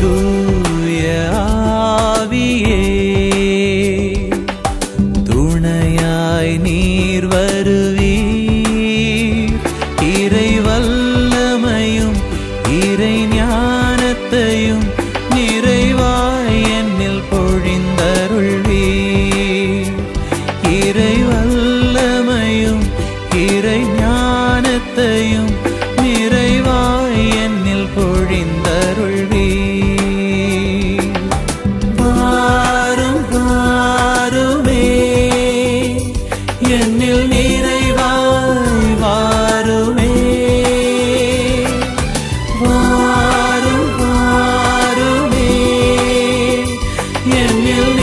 தூய ஆவியே துணையாய் நீர் வருவீர். இறை வல்லமையும் இறை ஞானத்தையும் நிறைவாய் என்னில் பொழிந்தருள்வீர். இறை வல்லமையும் இறை ஞானத்தையும் என்னில் நிறைவாய் வாருமே. வாரும் வாருமே. என்னில்